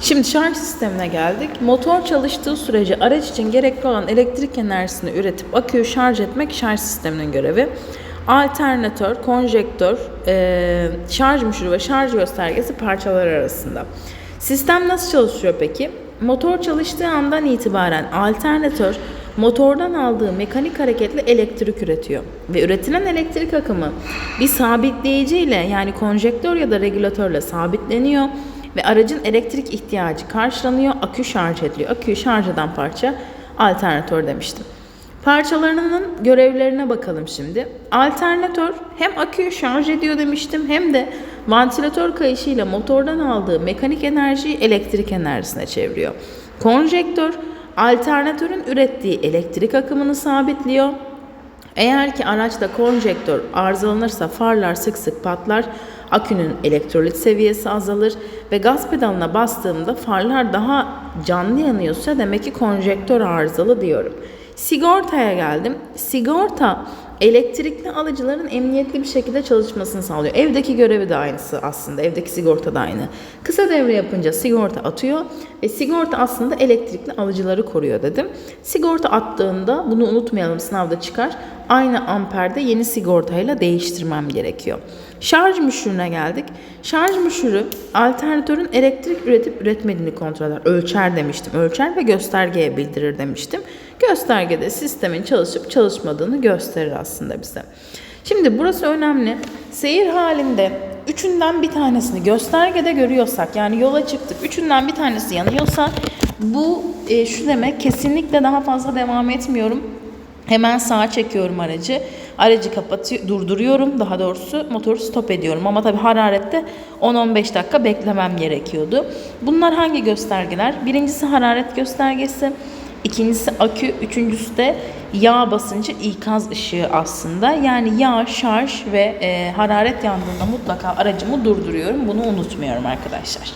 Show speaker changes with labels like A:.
A: Şimdi şarj sistemine geldik. Motor çalıştığı sürece araç için gerekli olan elektrik enerjisini üretip aküyü şarj etmek şarj sisteminin görevi. Alternatör, konjektör, eee, şarj müşürü ve şarj göstergesi parçalar arasında. Sistem nasıl çalışıyor peki? Motor çalıştığı andan itibaren alternatör motordan aldığı mekanik hareketli elektrik üretiyor. Ve üretilen elektrik akımı bir sabitleyici ile yani konjektör ya da regülatörle sabitleniyor ve aracın elektrik ihtiyacı karşılanıyor, akü şarj ediliyor. Aküyü şarj eden parça alternatör demiştim. Parçalarının görevlerine bakalım şimdi. Alternatör hem aküyü şarj ediyor demiştim hem de vantilatör kayışıyla motordan aldığı mekanik enerjiyi elektrik enerjisine çeviriyor. Konjektör alternatörün ürettiği elektrik akımını sabitliyor. Eğer ki araçta konjektör arızalanırsa farlar sık sık patlar, akünün elektrolit seviyesi azalır ve gaz pedalına bastığımda farlar daha canlı yanıyorsa demek ki konjektör arızalı diyorum. Sigortaya geldim. Sigorta elektrikli alıcıların emniyetli bir şekilde çalışmasını sağlıyor. Evdeki görevi de aynısı aslında. Evdeki sigorta da aynı. Kısa devre yapınca sigorta atıyor ve sigorta aslında elektrikli alıcıları koruyor dedim. Sigorta attığında bunu unutmayalım sınavda çıkar. Aynı amperde yeni sigortayla değiştirmem gerekiyor. Şarj müşürüne geldik. Şarj müşürü alternatörün elektrik üretip üretmediğini kontrol eder. Ölçer demiştim. Ölçer ve göstergeye bildirir demiştim. Göstergede sistemin çalışıp çalışmadığını gösterir aslında bize. Şimdi burası önemli. Seyir halinde üçünden bir tanesini göstergede görüyorsak yani yola çıktık üçünden bir tanesi yanıyorsa bu e, şu demek kesinlikle daha fazla devam etmiyorum. Hemen sağa çekiyorum aracı. Aracı kapatıyor, durduruyorum daha doğrusu motoru stop ediyorum. Ama tabii hararette 10-15 dakika beklemem gerekiyordu. Bunlar hangi göstergeler? Birincisi hararet göstergesi. İkincisi akü, üçüncüsü de yağ basıncı ikaz ışığı aslında. Yani yağ, şarj ve e, hararet yandığında mutlaka aracımı durduruyorum. Bunu unutmuyorum arkadaşlar.